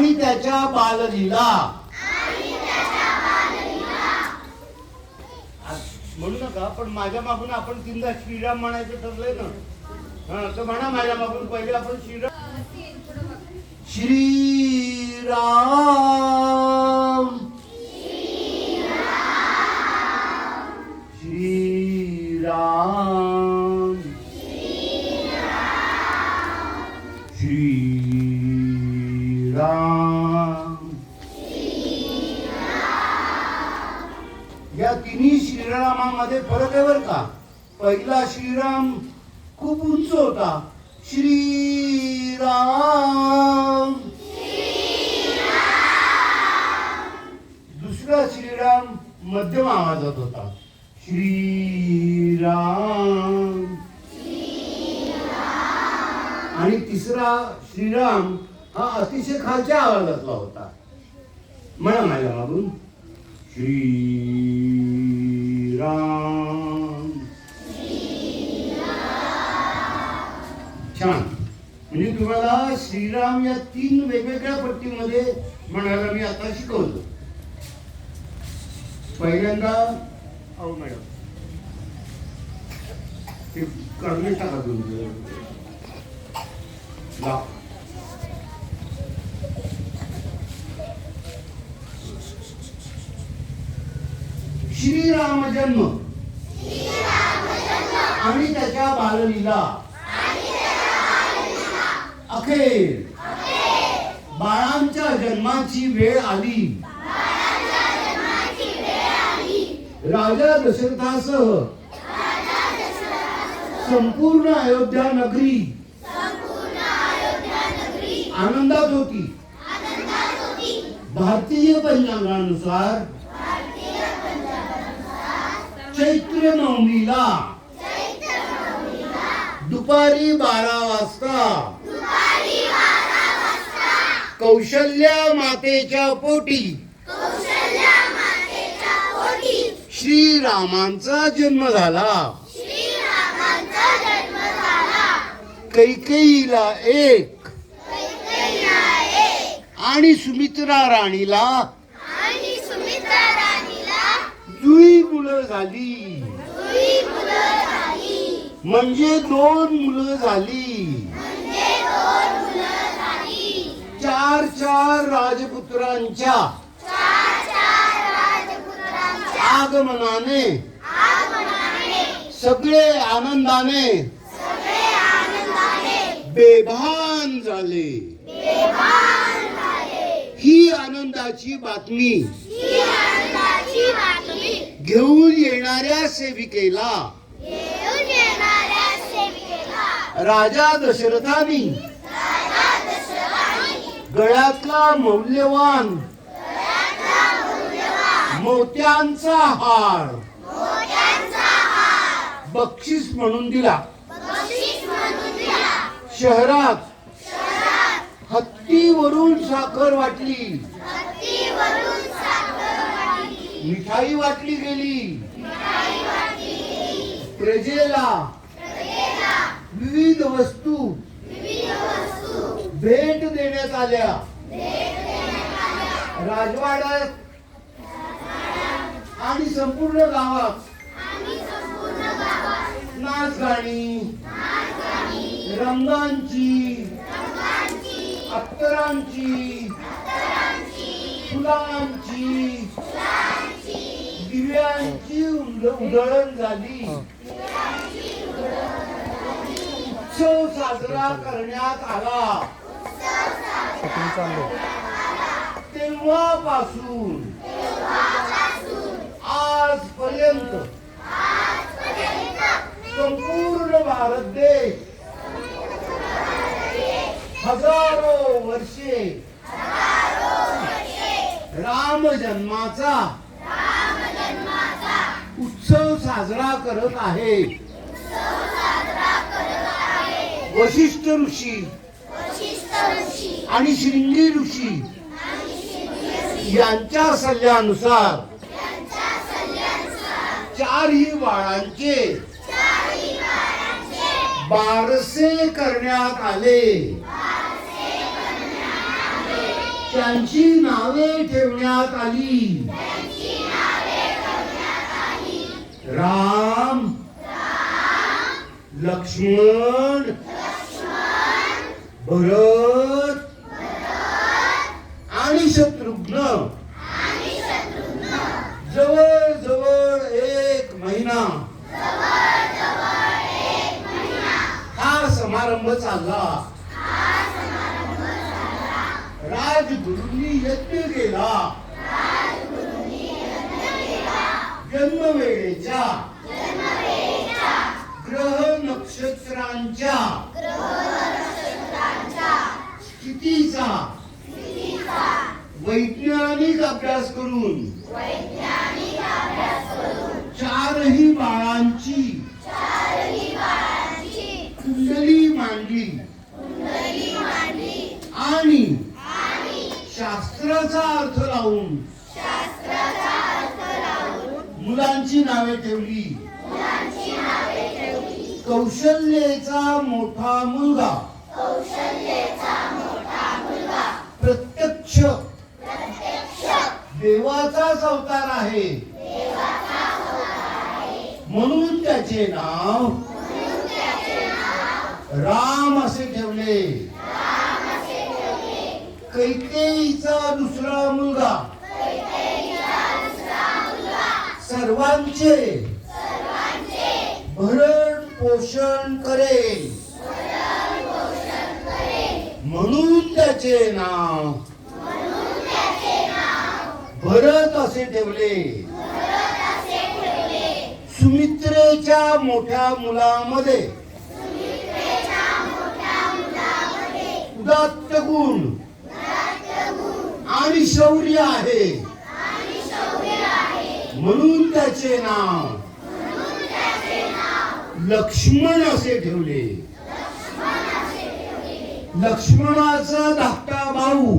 आणि त्याच्या बाललीला. म्हणू नका पण माझ्या मागून आपण तीनदा श्रीराम म्हणायचं ठरलंय ना. हा तर म्हणा माझ्या मागून पहिले आपण श्रीराम श्रीराम. श्रीराम. श्रीरामामध्ये फरक आहे बर का? पहिला श्रीराम खूप उंच होता. श्रीराम. दुसरा श्रीराम मध्यम आवाजात होता. श्रीराम. आणि तिसरा श्रीराम हा अतिशय खालच्या आवाजातला होता. म्हणा माझ्या मागून श्रीराम. छान. म्हणजे तुम्हाला श्रीराम या तीन वेगवेगळ्या पट्टीमध्ये म्हणायला मी आता शिकवतो. पहिल्यांदा अहो मॅडम. ते काढून टाका तुम्ही. श्रीराम जन्म. आणि त्याच्या बाललीला. अखेर. बाळांच्या जन्माची वेळ आली. राजा दशरथासह संपूर्ण अयोध्या नगरी आनंदात होती. भारतीय पंचांगानुसार चैत्र नवमीला. दुपारी बारा वाजता. कौशल्या मातेच्या पोटी. श्रीरामांचा जन्म झाला. कैकेयीला एक. आणि सुमित्रा राणीला जुळी मुलं झाली. म्हणजे दोन मुलं झाली. चार चार राजपुत्रांच्या. आगमनाने. सगळे आनंदाने. बेभान झाले. ही आनंदाची बातमी. घेऊन येणाऱ्या सेविकेला. राजा दशरथानी. गळ्यातला मौल्यवान. मोत्यांचा हार. बक्षीस म्हणून दिला. शहरात. हत्तीवरून साखर वाटली. मिठाई वाटली गेली. प्रजेला. विविध वस्तू. भेट देण्यात आल्या. राजवाड्यात आणि संपूर्ण गावात. नाच गाणी रंगांची. अत्तरांची फुलांची. दिव्यांची उधळण झाली उत्सव साजरा करण्यात आला तेव्हापासून आजपर्यंत संपूर्ण भारत देश हजारो वर्षे राम जन्माचा उत्सव साजरा करत आहे. वशिष्ठ ऋषी. आणि शिंगी ऋषी. यांच्या सल्ल्यानुसार चारही बाळांचे बारसे करण्यात आले. त्यांची नावे ठेवण्यात आली. राम लक्ष्मण भरत आणि शत्रुघ्न. जवळ जवळ एक महिना. हा समारंभ चालला. राजगुरूंनी यज्ञ केला. जन्मवेळेच्या ग्रह नक्षत्रांच्या स्थितीचा वैज्ञानिक अभ्यास करून चारही बाळांची कुंडली मांडली आणि शास्त्राचा अर्थ लावून मुलांची नावे ठेवली कौशल्येचा मोठा मुलगा प्रत्यक्ष देवाचाच अवतार आहे. म्हणून त्याचे नाव राम असे ठेवले. कैकेयीचा दुसरा मुलगा. सर्वांचे भरण पोषण करेल. म्हणून त्याचे नाव भरत असे ठेवले. सुमित्रेच्या मोठ्या मुलामध्ये. उदात्त गुण. आणि शौर्य आहे. म्हणून त्याचे नाव. लक्ष्मण असे ठेवले. लक्ष्मणाचा धाकटा भाऊ.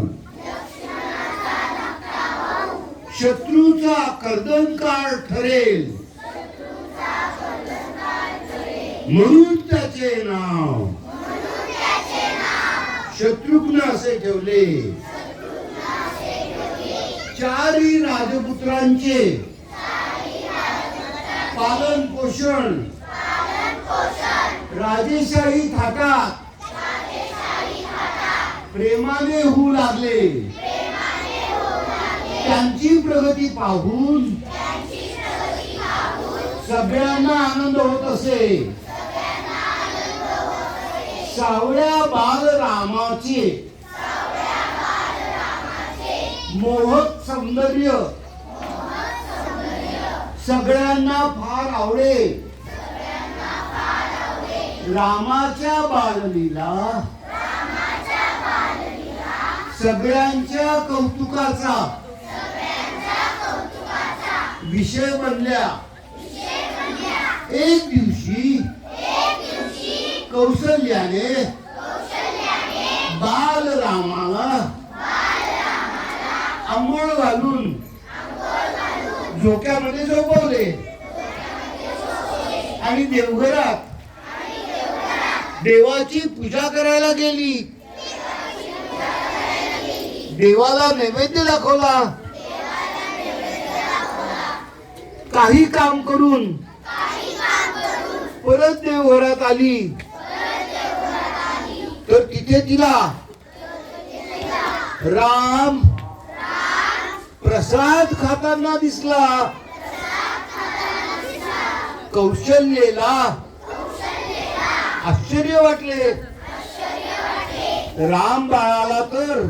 शत्रूचा कर्दनकार ठरेल. म्हणून त्याचे नाव. शत्रुघ्न असे ठेवले. चारही राजपुत्रांचे पालन पोषण. राजेशाही थाटात. प्रेमाने होऊ लागले. त्यांची प्रगती पाहून सगळ्यांना आनंद होत असे. सावळ्या बाल रामाचे मोहक सौंदर्य सगळ्यांना फार आवडे. रामाच्या बाललीला सगळ्यांच्या कौतुकाचा विषय बनल्या एक दिवशी कौशल्याने बाल रामाला आंघोळ घालून झोक्यामध्ये झोपवले. आणि देवघरात देवाची पूजा करायला गेली. देवाला नैवेद्य दाखवला. काही काम करून परत देवघरात आली. तर तिथे तिला राम प्रसाद खाताना दिसला. कौशल्येला आश्चर्य वाटले. राम बाळाला तर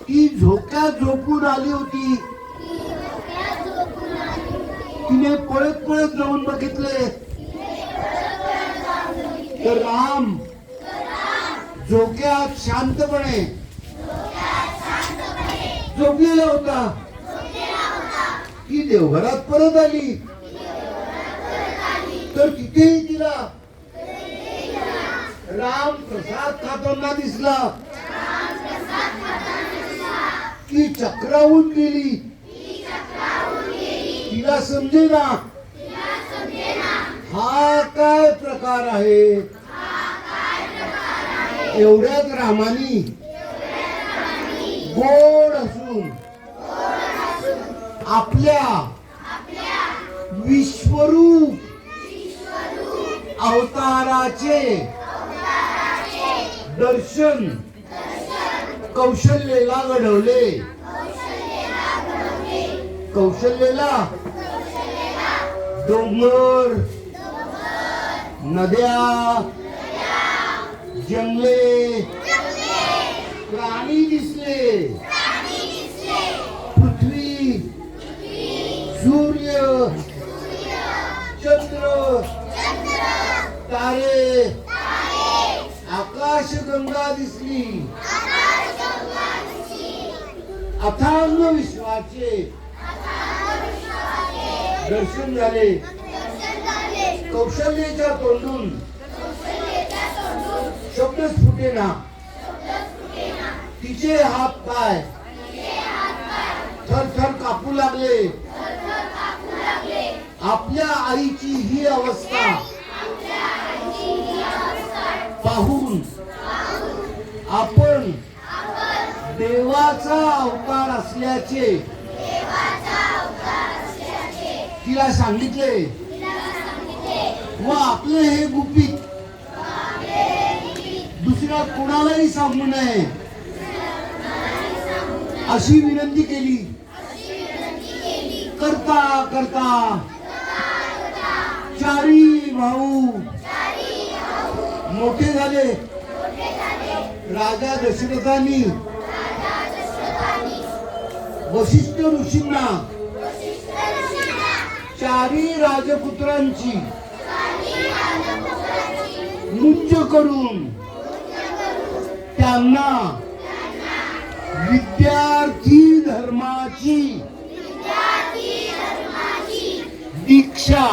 ती झोका झोपून आली होती. तिने पळत पळत जाऊन बघितले. तर राम झोक्यात शांतपणे. झोपलेला होता. ती देवघरात परत आली. तर तिथेही तिला. राम प्रसाद खाताना दिसला. ती चक्रावून गेली. तिला समजेना. हा काय प्रकार आहे? एवढ्यात रामानी गोड असून आपल्या विश्वरूप अवताराचे दर्शन कौशल्येला घडवले. कौशल्यला डोंगर नद्या जंगले प्राणी दिसले पृथ्वी सूर्य चंद्र तारे आकाशगंगा दिसली. अथांग विश्वाचे दर्शन झाले. कौशल्याच्या तोंडून. फुटे ना तिचे हात पाय. थर थर कापू लागले. आपल्या आईची ही अवस्था. पाहून. आपण देवाचा अवतार असल्याचे. तिला सांगितले. व आपले हे गुपित दुसऱ्या कोणालाही सांगू नये. अशी विनंती केली. करता करता. चारी भाऊ मोठे झाले. राजा दशरथांनी वशिष्ठ ऋषींना चारी राजपुत्रांची मुंज करून त्यांना विद्यार्थी धर्माची दीक्षा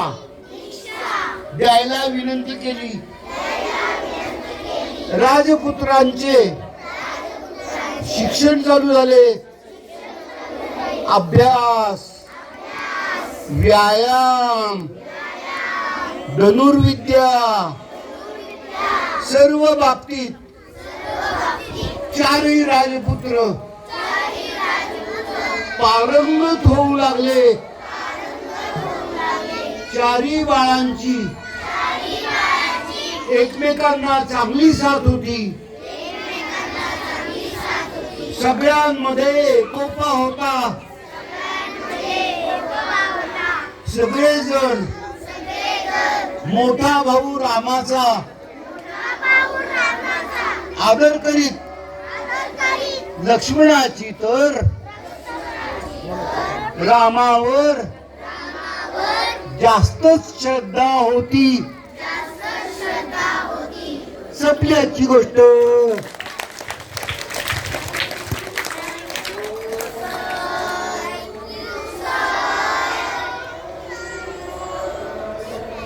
द्यायला विनंती केली. राजपुत्रांचे शिक्षण चालू झाले. अभ्यास व्यायाम धनुर्विद्या सर्व बाबतीत चारही राजपुत्र पारंगत होऊ लागले. चारी बाळांची एकमेकांना चांगली साथ होती. सगळ्यांमध्ये कोपा होता. सगळेजण. मोठा भाऊ रामाचा. आदर करीत. लक्ष्मणाची तर रामावर जास्तच श्रद्धा होती. संपल्याची गोष्ट.